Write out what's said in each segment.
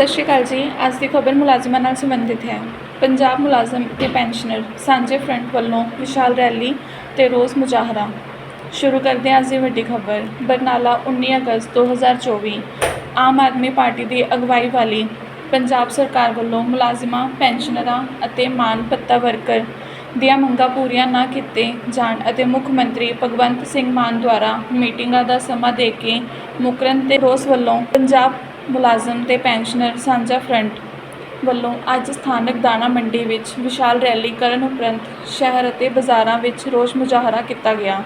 ਸਤਿ ਸ਼੍ਰੀ ਅਕਾਲ ਜੀ। ਅੱਜ ਦੀ ਖਬਰ ਮੁਲਾਜ਼ਮਾਂ ਨਾਲ ਸੰਬੰਧਿਤ ਹੈ। ਪੰਜਾਬ ਮੁਲਾਜ਼ਮ ਤੇ ਪੈਨਸ਼ਨਰ ਸਾਂਝੇ ਫਰੰਟ ਵੱਲੋਂ ਵਿਸ਼ਾਲ ਰੈਲੀ ਤੇ ਰੋਸ ਮੁਜ਼ਾਹਰਾ। ਸ਼ੁਰੂ ਕਰਦੇ ਹਾਂ ਅੱਜ ਦੀ ਵੱਡੀ ਖਬਰ। ਬਰਨਾਲਾ 19 ਅਗਸਤ 2024 ਆਮ ਆਦਮੀ ਪਾਰਟੀ ਦੀ ਅਗਵਾਈ ਵਾਲੀ ਪੰਜਾਬ ਸਰਕਾਰ ਵੱਲੋਂ ਮੁਲਾਜ਼ਮਾਂ, ਪੈਨਸ਼ਨਰਾਂ ਅਤੇ ਮਾਨ ਪੱਤਾ ਵਰਕਰ ਦੀਆਂ ਮੰਗਾਂ ਪੂਰੀਆਂ ਨਾ ਕੀਤੇ ਜਾਣ ਅਤੇ ਮੁੱਖ ਮੰਤਰੀ ਭਗਵੰਤ ਸਿੰਘ ਮਾਨ ਦੁਆਰਾ ਮੀਟਿੰਗਾਂ ਦਾ ਸਮਾਂ ਦੇ ਕੇ ਮੁਕਰਨ ਤੇ ਰੋਸ ਵੱਲੋਂ ਪੰਜਾਬ ਮੁਲਾਜ਼ਮ ਤੇ ਪੈਨਸ਼ਨਰ ਸਾਂਝਾ ਫਰੰਟ ਵੱਲੋਂ ਅੱਜ ਸਥਾਨਕ ਦਾਣਾ ਮੰਡੀ ਵਿੱਚ ਵਿਸ਼ਾਲ ਰੈਲੀ ਕਰਨ ਉਪਰੰਤ ਸ਼ਹਿਰ ਅਤੇ ਬਾਜ਼ਾਰਾਂ ਵਿੱਚ ਰੋਸ ਮੁਜ਼ਾਹਰਾ ਕੀਤਾ ਗਿਆ।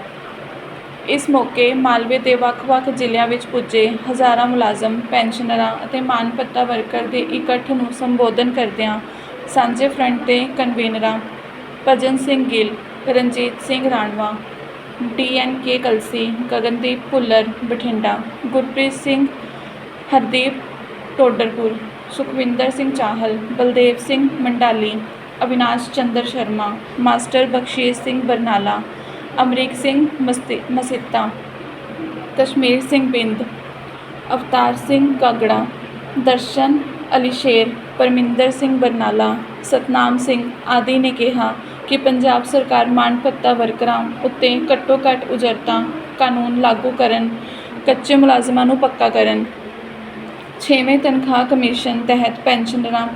ਇਸ ਮੌਕੇ ਮਾਲਵੇ ਦੇ ਵੱਖ-ਵੱਖ ਜ਼ਿਲ੍ਹਿਆਂ ਵਿੱਚ ਪੁੱਜੇ ਹਜ਼ਾਰਾਂ ਮੁਲਾਜ਼ਮ, ਪੈਨਸ਼ਨਰਾਂ ਅਤੇ ਮਾਨ ਵਰਕਰ ਦੇ ਇਕੱਠ ਨੂੰ ਸੰਬੋਧਨ ਕਰਦਿਆਂ ਸਾਂਝੇ ਫਰੰਟ ਦੇ ਕਨਵੀਨਰਾਂ ਭਜਨ ਸਿੰਘ ਗਿੱਲ, ਰਣਜੀਤ ਸਿੰਘ ਰਾਣਵਾ ਡੀਐਨਕੇ ਕਲਸੀ, ਗਗਨਦੀਪ ਭੁੱਲਰ ਬਠਿੰਡਾ, ਗੁਰਪ੍ਰੀਤ ਸਿੰਘ ਹਰਦੀਪ ਟੋਡਰਪੁਰ, ਸੁਖਵਿੰਦਰ ਸਿੰਘ ਚਾਹਲ, ਬਲਦੇਵ ਸਿੰਘ ਮੰਡਾਲੀ, ਅਵਿਨਾਸ਼ ਚੰਦਰ ਸ਼ਰਮਾ, ਮਾਸਟਰ ਬਖਸ਼ੀਸ਼ ਸਿੰਘ ਬਰਨਾਲਾ, ਅਮਰੀਕ ਸਿੰਘ ਮਸਤੀ, ਮਸਿੱਤਾ, ਕਸ਼ਮੀਰ ਸਿੰਘ ਬਿੰਦ ਅਵਤਾਰ ਸਿੰਘ ਕਾਗੜਾ, ਦਰਸ਼ਨ ਅਲੀਸ਼ੇਰ, ਪਰਮਿੰਦਰ ਸਿੰਘ ਬਰਨਾਲਾ, ਸਤਨਾਮ ਸਿੰਘ ਆਦਿ ਨੇ ਕਿਹਾ ਕਿ ਪੰਜਾਬ ਸਰਕਾਰ ਮਾਣ ਭੱਤਾ ਵਰਕਰਾਂ ਉੱਤੇ ਘੱਟੋ ਘੱਟ ਉਜਰਤਾਂ ਕਾਨੂੰਨ ਲਾਗੂ ਕਰਨ, ਕੱਚੇ ਮੁਲਾਜ਼ਮਾਂ ਨੂੰ ਪੱਕਾ ਕਰਨ ਛੇਵੇਂ ਤਨਖਾਹ ਕਮਿਸ਼ਨ ਤਹਿਤ ਪੈਨਸ਼ਨਰਾਂ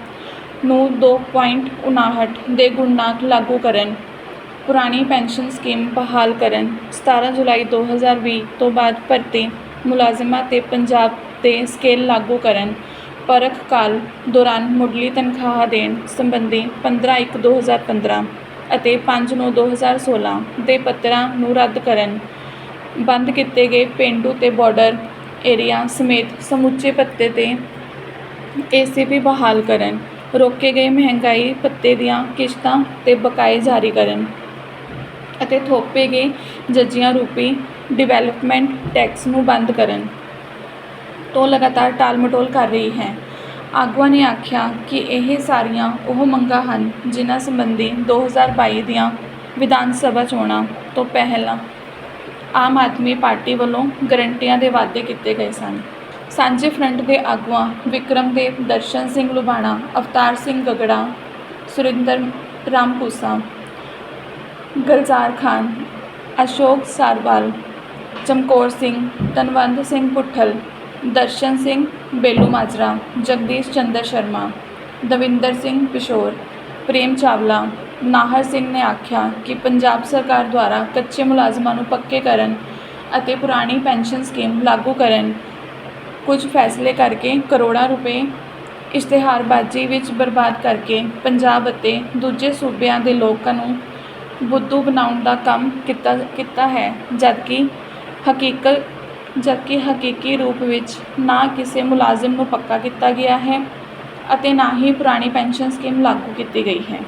ਨੂੰ 2.59 ਦੇ ਗੁਣਨਾਕ ਲਾਗੂ ਕਰਨ, ਪੁਰਾਣੀ ਪੈਨਸ਼ਨ ਸਕੀਮ ਬਹਾਲ ਕਰਨ 17 ਜੁਲਾਈ 2020 ਤੋਂ ਬਾਅਦ ਭਰਤੀ ਮੁਲਾਜ਼ਮਾਂ ਤੇ ਪੰਜਾਬ ਤੇ ਸਕੇਲ ਲਾਗੂ ਕਰਨ, ਪਰਖ ਕਾਲ ਦੌਰਾਨ ਮੁੱਢਲੀ ਤਨਖਾਹ ਦੇਣ ਸੰਬੰਧੀ 15/1/2015 ਅਤੇ 5/9/2016 ਦੇ ਪੱਤਰਾਂ ਨੂੰ ਰੱਦ ਕਰਨ, ਬੰਦ ਕੀਤੇ ਗਏ ਪਿੰਡੂ ਤੇ ਬਾਰਡਰ ਏਰੀਆ ਸਮੇਤ ਸਮੁੱਚੇ ਪੱਤੇ ਤੇ ਏਸੀਪੀ ਬਹਾਲ ਕਰਨ, ਰੋਕੇ ਗਏ ਮਹਿੰਗਾਈ ਭੱਤੇ ਦੀਆਂ ਕਿਸ਼ਤਾਂ ਅਤੇ ਬਕਾਏ ਜਾਰੀ ਕਰਨ ਅਤੇ ਥੋਪੇ ਗਏ ਜੱਜੀਆਂ ਰੂਪੀ ਡਿਵੈਲਪਮੈਂਟ ਟੈਕਸ ਨੂੰ ਬੰਦ ਕਰਨ। ਤੋਂ ਲਗਾਤਾਰ ਟਾਲ-ਮਟੋਲ ਕਰ ਰਹੀ ਹੈ। ਆਗੂਆਂ ਨੇ ਆਖਿਆ ਕਿ ਇਹ ਸਾਰੀਆਂ ਉਹ ਮੰਗਾਂ ਹਨ ਜਿਨ੍ਹਾਂ ਸੰਬੰਧੀ 2022 ਦੀਆਂ ਵਿਧਾਨ ਸਭਾ ਚੋਣਾਂ ਤੋਂ ਪਹਿਲਾਂ ਆਮ ਆਦਮੀ ਪਾਰਟੀ ਵੱਲੋਂ ਗਰੰਟੀਆਂ ਦੇ ਵਾਅਦੇ ਕੀਤੇ ਗਏ ਸਨ। ਸਾਂਝੇ ਫਰੰਟ ਦੇ ਆਗੂਆਂ ਵਿਕਰਮਦੇਵ, ਦਰਸ਼ਨ ਸਿੰਘ ਲੁਬਾਣਾ, ਅਵਤਾਰ ਸਿੰਘ ਗਗੜਾ, ਸੁਰਿੰਦਰ ਰਾਮਪੂਸਾ, ਗਲਜ਼ਾਰ ਖਾਨ, ਅਸ਼ੋਕ ਸਾਰਵਾਲ, ਚਮਕੌਰ ਸਿੰਘ, ਤਨਵੰਤ ਸਿੰਘ ਪੁੱਠਲ, ਦਰਸ਼ਨ ਸਿੰਘ ਬੇਲੂ ਮਾਜਰਾ, ਜਗਦੀਸ਼ ਚੰਦਰ ਸ਼ਰਮਾ, ਦਵਿੰਦਰ ਸਿੰਘ ਪਿਸ਼ੋਰ, ਪ੍ਰੇਮ ਚਾਵਲਾ ਨਾਹਰ ਸਿੰਘ ਨੇ ਆਖਿਆ ਕਿ ਪੰਜਾਬ ਸਰਕਾਰ ਦੁਆਰਾ ਕੱਚੇ ਮੁਲਾਜ਼ਮਾਂ ਨੂੰ ਪੱਕੇ ਕਰਨ ਅਤੇ ਪੁਰਾਣੀ ਪੈਨਸ਼ਨ ਸਕੀਮ ਲਾਗੂ ਕਰਨ ਕੁਝ ਫੈਸਲੇ ਕਰਕੇ ਕਰੋੜਾਂ ਰੁਪਏ ਇਸ਼ਤਿਹਾਰਬਾਜ਼ੀ ਵਿੱਚ ਬਰਬਾਦ ਕਰਕੇ ਪੰਜਾਬ ਅਤੇ ਦੂਜੇ ਸੂਬਿਆਂ ਦੇ ਲੋਕਾਂ ਨੂੰ ਬੁੱਧੂ ਬਣਾਉਣ ਦਾ ਕੰਮ ਕੀਤਾ ਕੀਤਾ ਹੈ, ਜਦਕਿ ਹਕੀਕਤ ਜਦਕਿ ਹਕੀਕੀ ਰੂਪ ਵਿੱਚ ਨਾ ਕਿਸੇ ਮੁਲਾਜ਼ਮ ਨੂੰ ਪੱਕਾ ਕੀਤਾ ਗਿਆ ਹੈ ਅਤੇ ਨਾ ਹੀ ਪੁਰਾਣੀ ਪੈਨਸ਼ਨ ਸਕੀਮ ਲਾਗੂ ਕੀਤੀ ਗਈ ਹੈ।